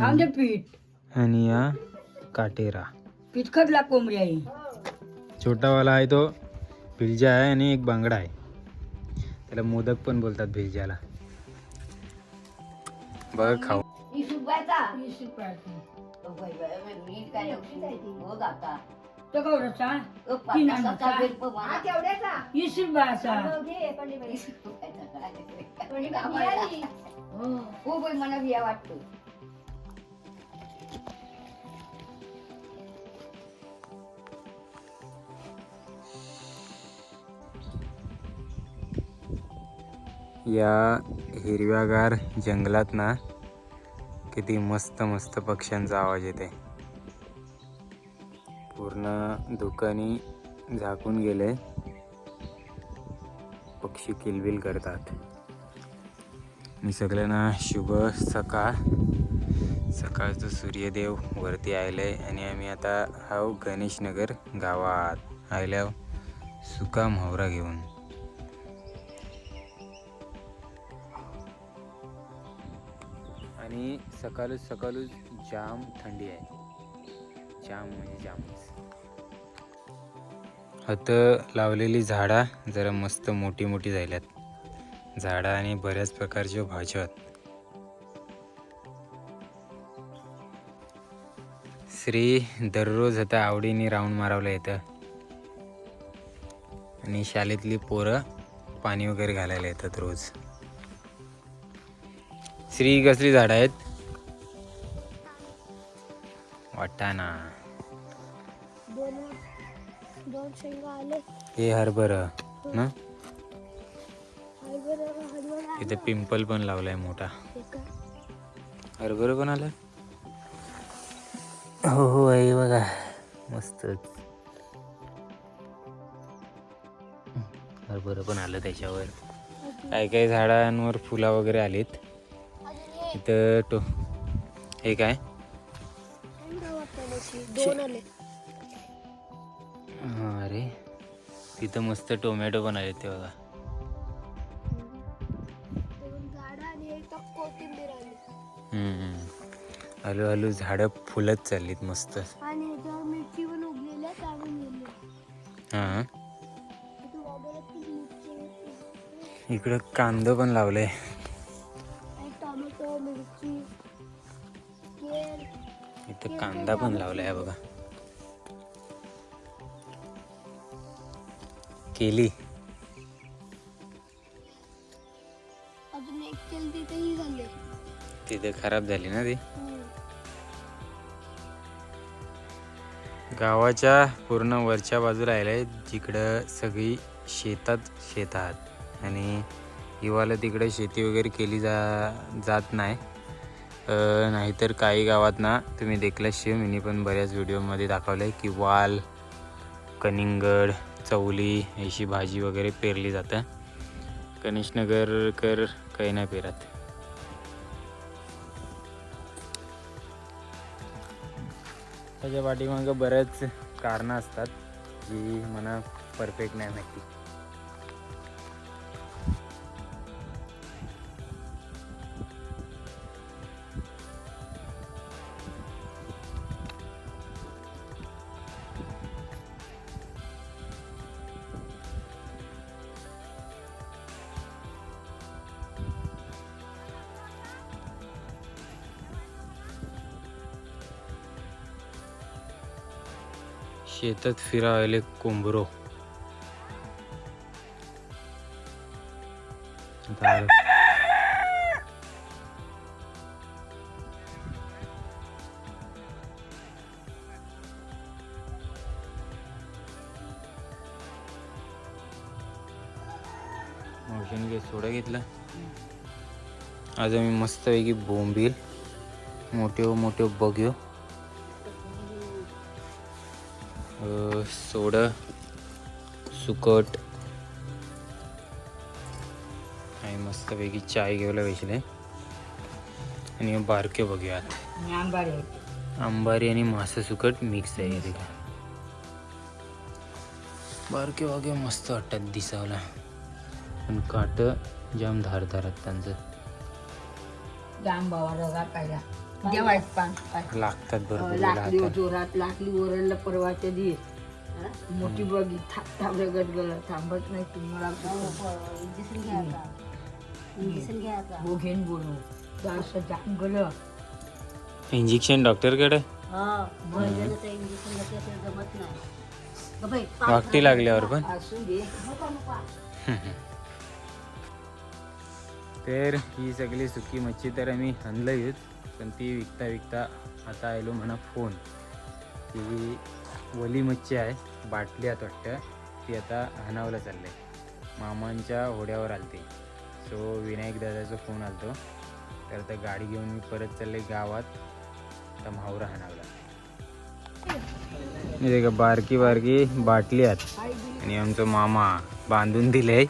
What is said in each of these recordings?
खाऊन दे पीठ. आणि या काटेरा. पीठ खदला कोंबडी आहे छोटावाला आहे तो भिलजा आहे आणि एक बांगडा आहे. त्याला मोदक पण बोलतात भिलजाला. बघ खाऊ. वीस रुपयाची तो. कवडाचा तीन आणाचा वीस रुपयाचा खूप मला बिया वाटतो या हिरव्यागार जंगलात ना किती मस्त मस्त पक्ष्यांचा आवाज येते. पूर्ण दुकानी झाकून गेले. पक्षी किलबिल करतात. मी सगळ्यांना शुभ सकाळ. सकाळचं सूर्यदेव वरती आले आणि आम्ही आता हाव गणेशनगर गावात. आयल्या सुका म्हावरा घेऊन. सकाळच सकाळच जाम थंडी आहे. जाम म्हणजे जामच आता लावलेली झाडा जरा मस्त मोठी मोठी झाल्यात. झाडा आणि बऱ्याच प्रकारच्या भाज्या आहेत. श्री दररोज आता आवडीने राऊंड मारावलं येतं. आणि शाळेतली पोरं पाणी वगैरे घालायला येतात रोज. श्री कसली झाडं आहेत? वाटाणा. दोन दोन शेंगा आले. हे हरभर ना? हरभरा हरभरा. इथे पिंपल पण लावलाय मोठा. हरभर पण आलं हो हो आहे बघा. मस्तच हरभर पण आलं त्याच्यावर. काय काय झाडांवर फुला वगैरे आलीत? इथं टो हे काय? वाटाण्याची दोन आले. हा, अरे. तिथं मस्त टोमॅटो पण आले ते बघा. दोन झाडं आणि एक कोथिंबीर आली. हम्म. हळूहळू झाडं फुलत चाललीत मस्त. आणि ह्याच्यावर मिरची पण उगलेली आहे काढून गेली हां. तू बाबाला ती मिरची इकडं कांदा पण लावलंय. कांदा पण लावलाय हा बघा. केली. तिथे खराब झाली ना ती. गावाच्या पूर्ण वरच्या बाजूला आहे जिकडं सगळी शेतात शेत आहात आणि हिवाला तिकडं शेती वगैरे केली जा जात नाही. नाहीतर काही गावात ना तुम्ही देखलाच शिव मी पण बऱ्याच व्हिडिओमध्ये दाखवलं आहे की वाल कनिंगड चवली अशी भाजी वगैरे पेरली जातं. गणेशनगरकर काही नाही पेरत. त्याच्या पाठीमागं बऱ्याच कारणं असतात जी मला परफेक्ट नाही माहिती. शेतात फिरायले कोंबरो आता आलं. सोडा घेतला? आज आम्ही मस्तपैकी बोंबील मोठे मोठे बघ्यो सोडा सुकट. आणि मस्तपैकी चाय घ्यायला बसले. आणि बारके बघूयात. अंबारी आणि मासा सुकट मिक्स आहे तिला बारके वागे मस्त वाटतात दिसावला पण काट जाम धारधार आहेत त्यांचं. जाम बाबा. लागतात राहतात जोरात लाकली ओरडलं परवाच्या दिवस मोठी बगी थाप थाप रगत गेलं थांबत नाही तुम्हाला इंजेक्शन घ्यायचा इंजेक्शन घ्यायचा बोघेन बोलू. जरासं जाम गेलं. इंजेक्शन डॉक्टरकडे? हा वाकटी लागल्यावर पण. तर ही सगळी सुकी मच्छी तर आम्ही आणलं येत पण ती विकता विकता आता आलो म्हणा फोन. ती वली मच्छी आहे बाटली आत वाटतं. ती आता हाणावला चाललंय मामांच्या होड्यावर आलते. सो विनायक दादाचा फोन आलतो. तर आता गाडी घेऊन मी परत चालले गावात. आता म्हावरा हनावला. हे का बारकी बारकी बाटली आहेत. आणि आमचं मामा बांधून दिले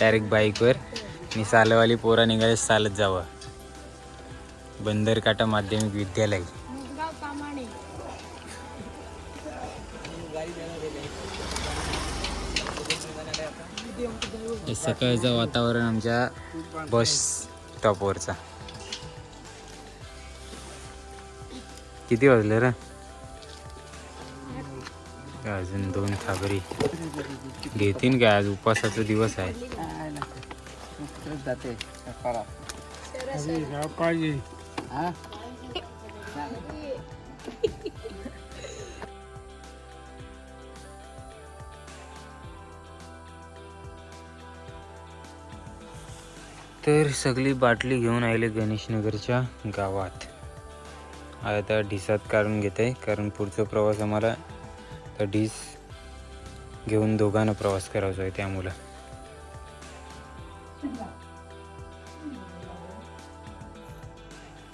डायरेक्ट बाईकवर आणि सालवाली पोरा निघाले चालत जावं. बंदरकाटा माध्यमिक विद्यालय. सकाळचं वातावरण आमच्या बस स्टॉपवरचा किती वाजले रे? अजून दोन खाबरी घेतीन काय? आज उपासाचा दिवस आहे. तर सगळी बाटली घेऊन आले गणेशनगरच्या गावात. आता ढिसात काढून घेत आहे कारण पुढचा प्रवास आम्हाला तर ढीस घेऊन दोघांना प्रवास करायचा आहे त्यामुळं.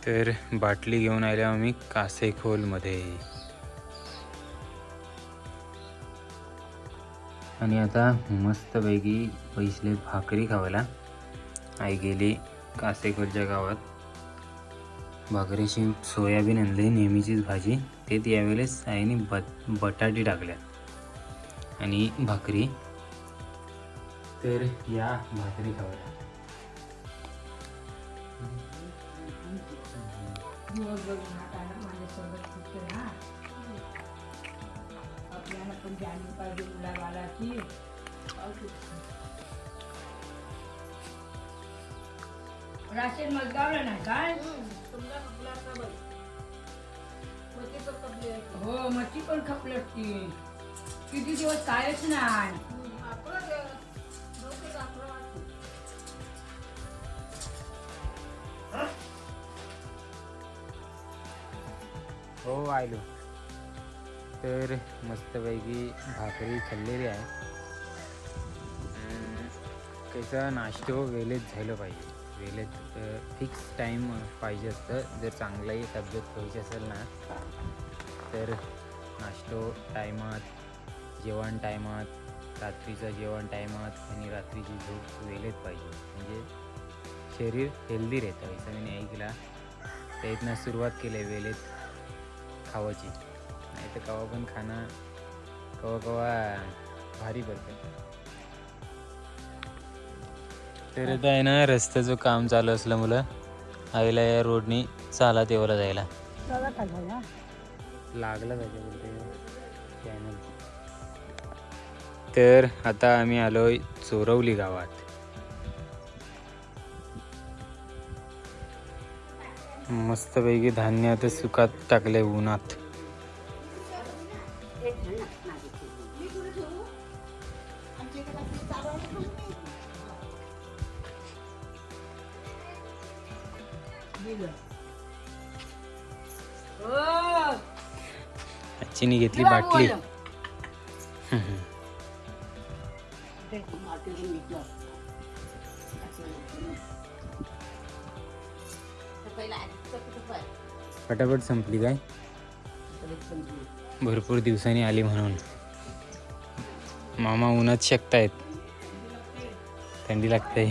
तर बाटली घेऊन आले आम्ही कासेखोलमध्ये. आणि आता मस्तपैकी पैसले भाकरी खावायला आई गेली कासेखोलच्या गावात. भाकरीची सोयाबीन आणली नेहमीचीच भाजी. तेच यावेळेस आईने बट बटाटे टाकल्या आणि भाकरी. तर या भाकरी खावायला आपल्याला पण जाणीव पाहिजे मुलाबाळाची. राशन मजगावलं नाही काय? हो मच्छी पण खपली असती. किती दिवस कायच नाही. हो? आलो तर मस्तपैकी भाकरी खाल्लेली आहे. त्याचा नाश्तो वेळेत झालं पाहिजे. वेळेत फिक्स टाईम पाहिजे असतं. जर चांगलाही तब्येत ठेवायची असेल ना तर नाश्तो टायमात जेवण टायमात रात्रीचं जेवण टायमात आणि रात्रीची झोप वेळेत पाहिजे. म्हणजे शरीर हेल्दी राहतं. असं मी ऐकला. त्यातनं सुरुवात केली आहे वेळेत खावायची. नाही तर कवा पण खाणं कवा कवा भारी पडतं. तर आता आहे ना रस्त्याचं काम चालू असलं मुलं. आईला या रोडनी चाला तेवढा जायला. लागला तर आता आम्ही आलोय चोरवली गावात. मस्तपैकी धान्य आता सुकात टाकले उन्हात. आजीने घेतली बाटली. फटाफट संपली काय? भरपूर दिवसांनी आली म्हणून. मामा उन्हात शकतायत. थंडी लागते.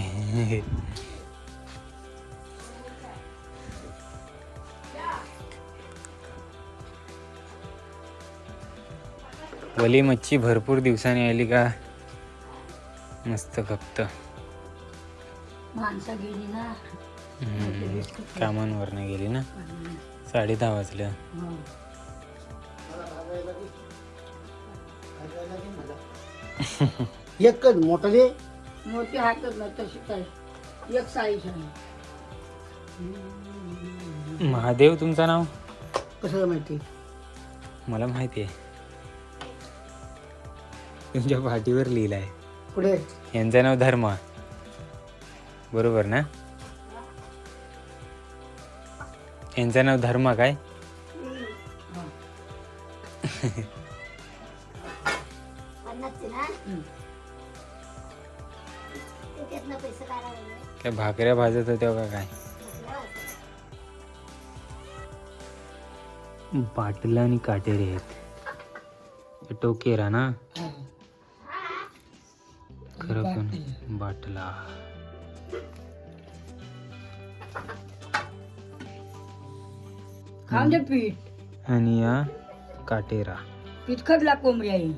वली मच्छी भरपूर दिवसांनी आली का? मस्त खपत माणसं गेली ना. कामांवर नाही गेली ना. साडे दहा वाजल्या हा. एकच मोठं दे मोठी हातच ना तशी काय? एक साईज आहे. महादेव तुमचं नाव? कसं माहिती? मला माहिती आहे. तुमच्या पाठीवर लिहिलं आहे. पुढे यांचं नाव धर्म. बरोबर ना? यांचं नाव धर्म काय? काय भाकऱ्या भाजत होत्या का काय? बाटला आणि काटेरे आहेत. टोकेरा ना बाटला खाऊन दे पीठ. आणि या काटेरा. पीठ कोंबडी आहे.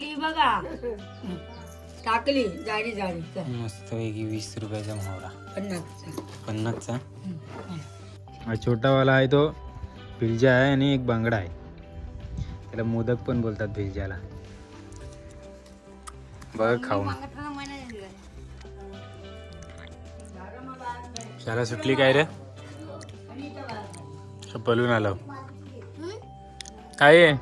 ती बघा. टाकली जाडी जाडी. चल, मस्त पैकी वीस रुपयाचा मोहरा. पन्नासचा. पन्नासचा? हा छोटावाला आहे तो भिलजा आहे आणि एक बांगडा आहे. त्याला मोदक पण बोलतात भिलजाला बघ खाऊन. शाळा सुटली काय रे? पलून आलो. काय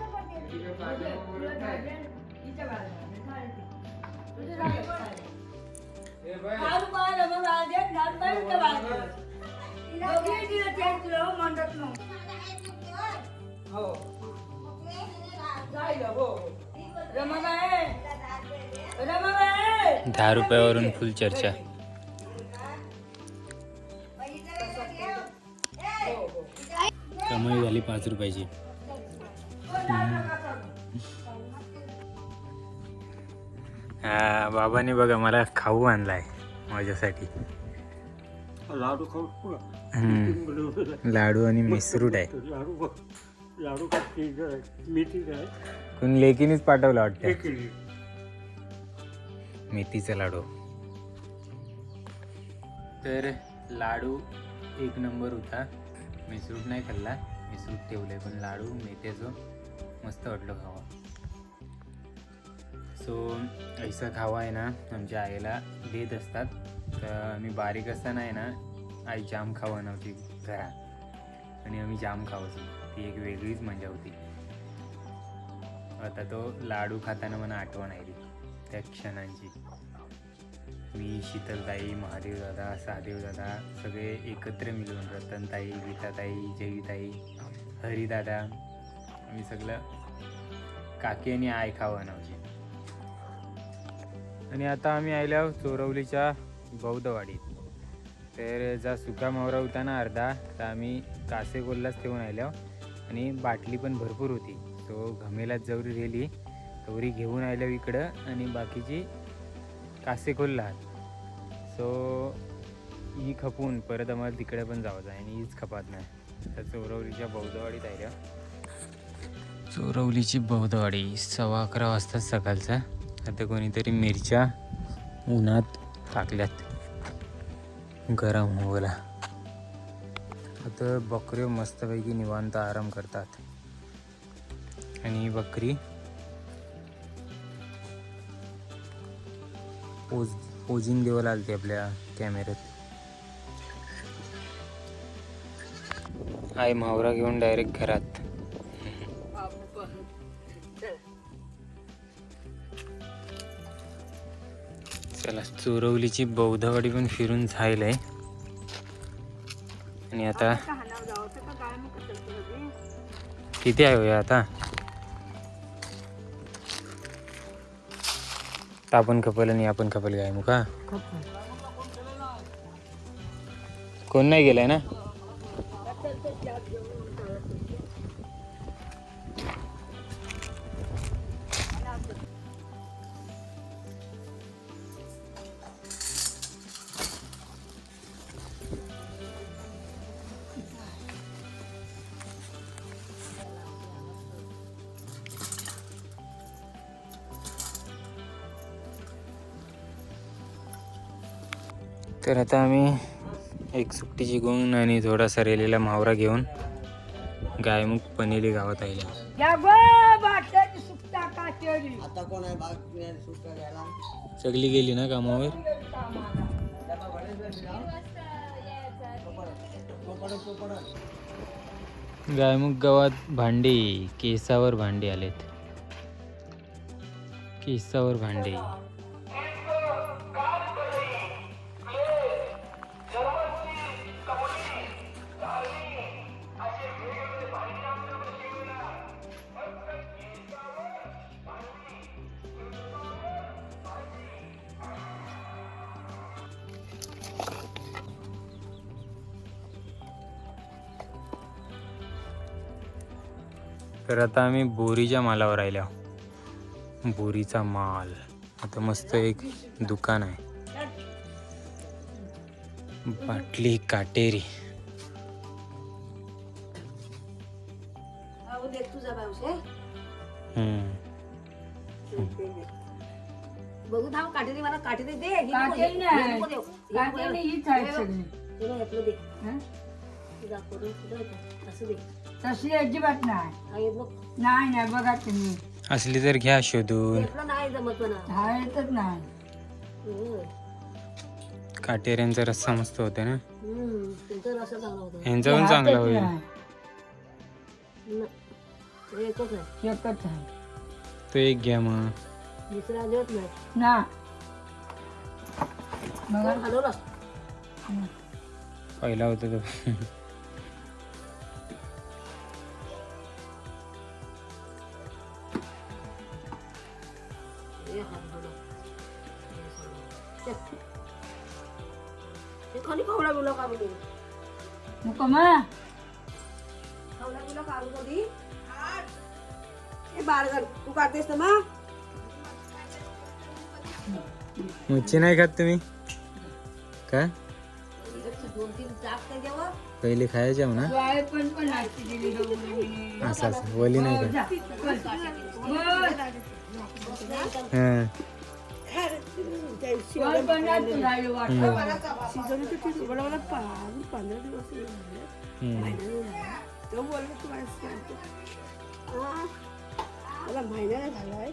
आहे? दहा रुपयावरून फुल चर्चा. कमाई झाली पाच रुपयाची. हा बाबाने बघा मला खाऊ आणलाय माझ्यासाठी. लाडू खाऊ हम्म. लाडू आणि मिसरूट आहे. लाडू मेथी काय कोण लेकीनेच पाठवलं वाटतं. मेथीचा लाडू. तर लाडू एक नंबर होता. मिसरूट नाही खाल्ला. मिसरूट ठेवलंय पण लाडू मेथ्याचं मस्त वाटलं खावा. सो ऐसा खावा आहे ना आमच्या आईला देत असतात. तर मी बारीक असताना आहे ना आई जाम खावा नव्हती घरात. आणि आम्ही जाम खावायचो ती एक वेगळीच मजा होती. आता तो लाडू खाताना मला आठवण आली त्या क्षणांची. मी शीतलताई महादेवदादा सहादेवदादा सगळे एकत्र मिळून रतनताई गीताताई जयताई हरिदादा आम्ही सगळं काकी आणि आय खावं नव्हते आणि आता आम्ही आयल्या चोरवलीच्या बौद्धवाडीत. तर जा सुका मावरा होता ना अर्धा तर आम्ही कासेगोललाच ठेवून आल्या आणि बाटली पण भरपूर होती. तो घमेला जवरी रेली तवरी घेऊन आलो इकडं आणि बाकीची कासेकोलला सो ही खपून परत आम्हाला तिकडे पण जावं आणि हीच खपात नाही. तर चोरवलीच्या बौद्धवाडीत आल्या चोरवलीची बौद्धवाडी सव्वा अकरा वाजता सकाळचा. आता कोणीतरी मिरच्या उन्हात टाकल्यात. गरम होला आता बकऱ्यो मस्तपैकी निवांत आराम करतात. आणि बकरी पोज पोजिंग देवाला आलते आपल्या कॅमेऱ्यात. आई मावरा घेऊन डायरेक्ट घरात. चला चोरवलीची बौद्धवाडी पण फिरून झायलंय आणि आता किती आहे हो हे आता? आपण खपल आणि आपण खपल काय मुका कोण नाही गेलाय ना? तर आता आम्ही एक सुट्टीची गुंग आणि थोडासा रेलेला मावरा घेऊन गायमुख पनेली गावात काटेरी सगळी गेली ना कामावर? गायमुख गावात भांडे केसावर भांडे आलेत. केसावर भांडे. तर आता आम्ही बोरीच्या मालावर राहिल्या बोरीचा माल. आता मस्त एक दुकान आहे. बाटली काटेरी. बघू थांब काठीने मला काटेरी दे, काटेरी. हीच आहे सगळी. असं दे. तशी अजिबात नाही. हा, हे नाही नाही बघा तुम्ही. असली तर घ्या शोधून. यातलं नाही जमत म्हणा हा येतच नाही. हं. काटेऱ्यांचा रस्सा मस्त होते ना? हं, तुमचं रस्सा चांगला होता. यांचा पण चांगला होईल. नाही. न- हे एकच आहे. एकच आहे. तो एक घ्या मग. दुसरा देत नाही. ना. बघा. पहिला होता तो. तू काढतेस ना मच्छी नाही खात तुम्ही? काय पहिले खायच्या हो? ना. असं असं. वली नाही का पंधरा दिवस. तो बोलला तू. मला झालाय.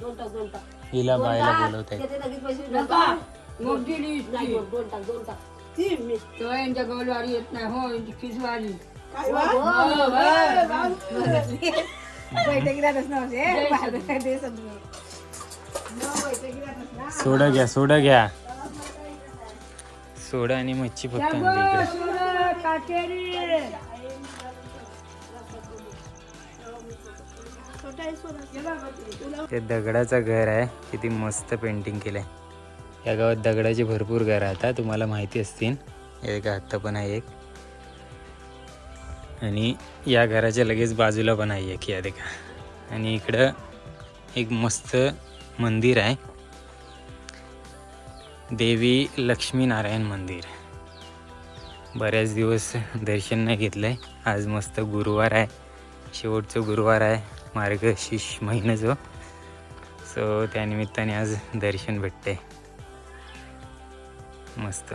दोन टाक दोन टाक हिला बायला टाक. बोलवत आहे त्याचे लगेच पैसे नका. नका. मग दिली नाही दोन दोन टाक दोन टाक ती मी. तो यांच्या गवलवारी येत नाही हो यांची खिसवारी? सोडा घ्या सोडा घ्या. सोडा आणि मच्छी फक्त ते दगडाचं घर आहे. किती मस्त पेंटिंग केलंय. या गावात दगडाची भरपूर घरं आहेत तुम्हाला माहिती असतील. एक हत्त पण आहे एक. आणि या घराच्या लगेच बाजूला पण आहे एक या देखा. आणि इकडं एक मस्त मंदिर आहे. देवी लक्ष्मीनारायण मंदिर. बऱ्याच दिवस दर्शन नाही घेतलं आहे आज मस्त गुरुवार आहे. शेवटचं गुरुवार आहे. मार्गशीर्ष महिन्याचं सो त्यानिमित्ताने आज दर्शन भेटते मस्त.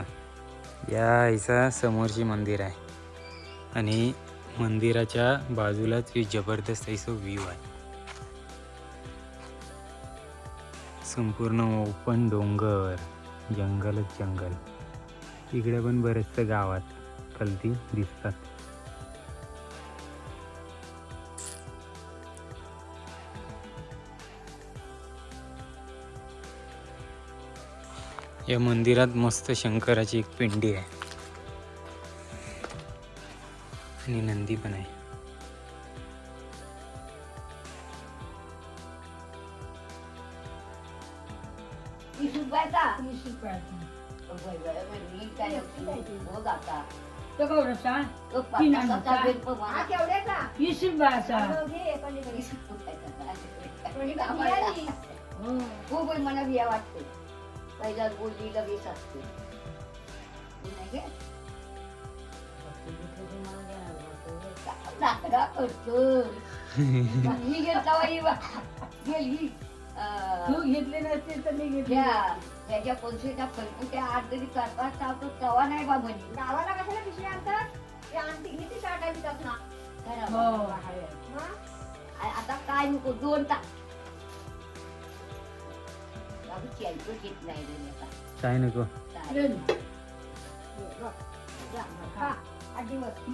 या हिचा समोरची मंदिर आहे. आणि मंदिराच्या बाजूलाच जबरदस्त असं व्ह्यू आहे. संपूर्ण ओपन डोंगर जंगलच जंगल. इकडे पण बरेचसे गावात कलती दिसतात. या मंदिरात मस्त शंकराची एक पिंडी आहे. आणि नंदी पण आहे. तीन. वीस रुपयाचा रुपयाचा. हो बाई, मला बिया वाटते. पहिला बोलीला वीस असते. नाही गे? करतो. ही घेतला बाई बा. गेली. अं, तू घेतले नसते तर मी घेतले त्या त्याच्या पंचवीच्या फलकुट्या आठ जरी करतात तवा नाही बा म्हणे. गावाला कशाला पिशवी आणतात? किती टाकायची ना हो. आता काय नको दोन तास बाबू घेत नाही रे आता. काय नको काय? ये ना. जा, खा. आठ दिवस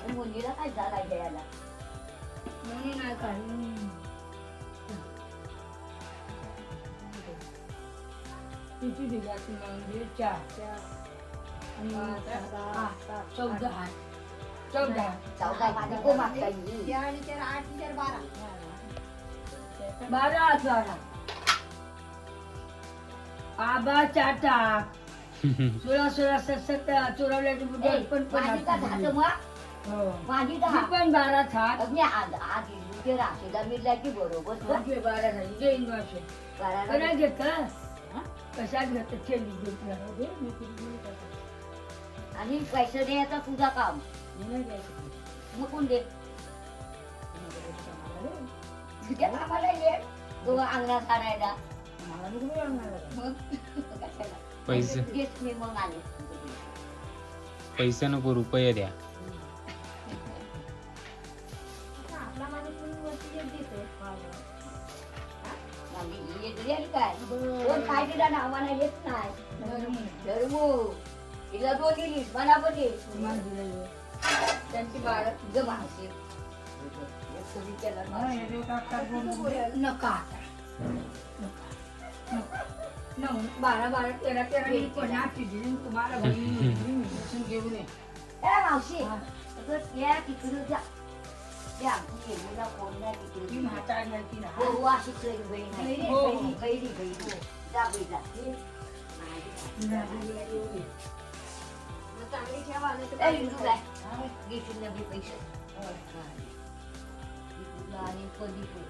आणि मुलीला काय झाला घ्यायला किती दिवस म्हणजे चार. आणि हा, चौदा. चौदा. चौदा माझी को मागता येईल त्या आणि चार आठ चार बारा. बारा हजार. आबा चाटा. सोळा सोळा सत्तर चोरवल्याचे बुद्ध पण पण माझी का मग? हो. माझी ती दहा पण बारा थाट अग्नी आज आज इथे राशीला मिळाली बरोबर. ग. म्हणजे बारा झाली. जैन वर्ष करायला करा घेत? कशात घेत घेतला होते. आणि पैसे द्यायचा तुझा काम. मी नाही द्यायचं. मग कोण दे. तुझ्या कामाला ये. तो अंगणात पैसे. घेत मी मग आले पैसे नको रुपये द्या. आपला माणूस वरती देतो रे काय कोण काय दिला ना आम्हाला येत नाही धर्म. तिला दिलीस मला पण. त्यांची बारा तुझं नका आता. नका. नका. नऊ बारा बारा तेरा तेरा मी तुम्हाला घेऊन ये मावशी. अगं त्या तिकडं जा त्या आमची येऊला कोण नाही ती तिकडे म्हातारी ती ना. हो हो अशी कैरी बहीण आहे. हो, हो. कैरी, कैरी बहीण. जा बाई, जा. ती म्हातारी आहे, एवढी. मग चांगली ठेवा नाही तर ए, काय इंदू काय? घेशील ना बी पैसे हा. इंदूला आणि पलीकडे.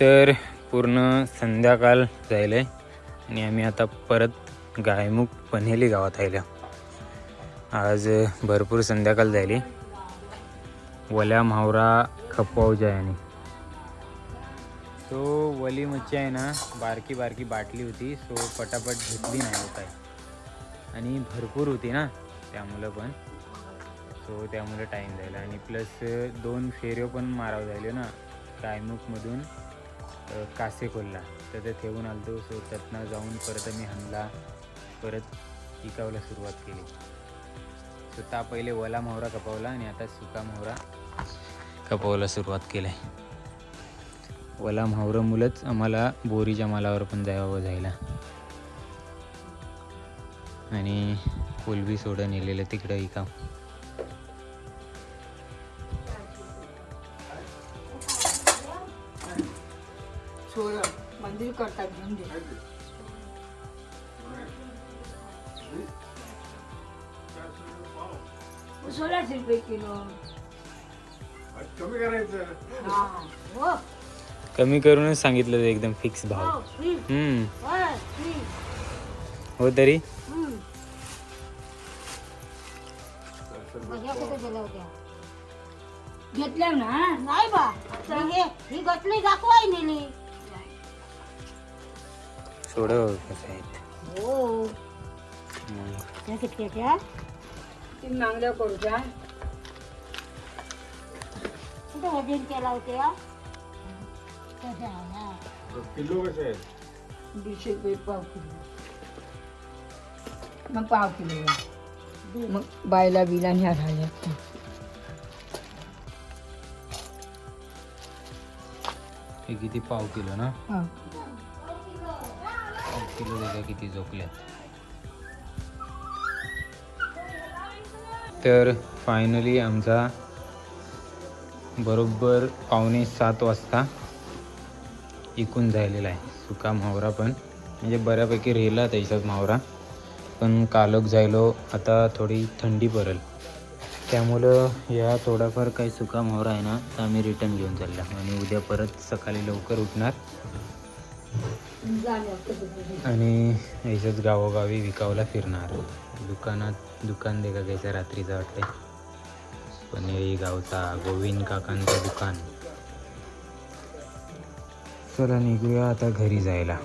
तर पूर्ण संध्याकाळ जायला आणि आम्ही आता परत गायमुख पन्हेली गावात आल्या आज भरपूर संध्याकाळ झाली. वल्या म्हावरा खपवावच्या याने. सो वली मच्छी आहे ना बारकी बारकी बाटली होती सो पटापट घेतली नाही होत आहे. आणि भरपूर होती ना त्यामुळं पण. सो त्यामुळे टाईम जायला आणि प्लस दोन फेऱ्यो पण मारावं झाले ना गायमुखमधून अ, कासे खोलला तर ते ठेवून आलतो सो त्यातनं जाऊन परत आम्ही हनला परत पिकावला सुरुवात केली. स्वतः पहिले वला मोहरा कपावला आणि आता सुका मोहरा कपावला सुरुवात केली. वला म्हावरमुळंच आम्हाला बोरीच्या मालावर पण जावं जायला. आणि कोलबी सोडं नेलेलं तिकडं इकाव कमी करूनच सांगितलं ते एकदम फिक्स भाव. हो हम्म. हो तरी? घेतल्या ना? नाही बा. हे ही गटली दाखवाय नेली? सोड कसं आहेत हो. त्या कितक्याच्या ती मागल्या करूच्या. कुठे वजन केला होत्या? कशा ना किलो कसे आहेत? दीडशे रुपये पाव किलो. मग पाव किलो मग बायला बिला ह्या झाल्या हे किती पाव किलो ना? हा. पाव किलो त्याच्या किती झोकल्यात तर फायनली आमचा बरोबर पावणे सात वाजता इकून झालेला आहे. सुका म्हावरा पण. म्हणजे बऱ्यापैकी राहिला त्याच्यात म्हावरा पण कालक जायलो आता थोडी थंडी पडेल. त्यामुळं या थोडाफार काही सुका म्हावरा आहे ना तर आम्ही रिटर्न घेऊन चालला. आणि उद्या परत सकाळी लवकर उठणार. आणि याच्याच गावोगावी विकावला फिरणार. दुकानात दुकान दे का कायचं रात्रीचं पण पनेरी गावचा गोविंद काकांचं दुकान. चला निघूया आता घरी जायला.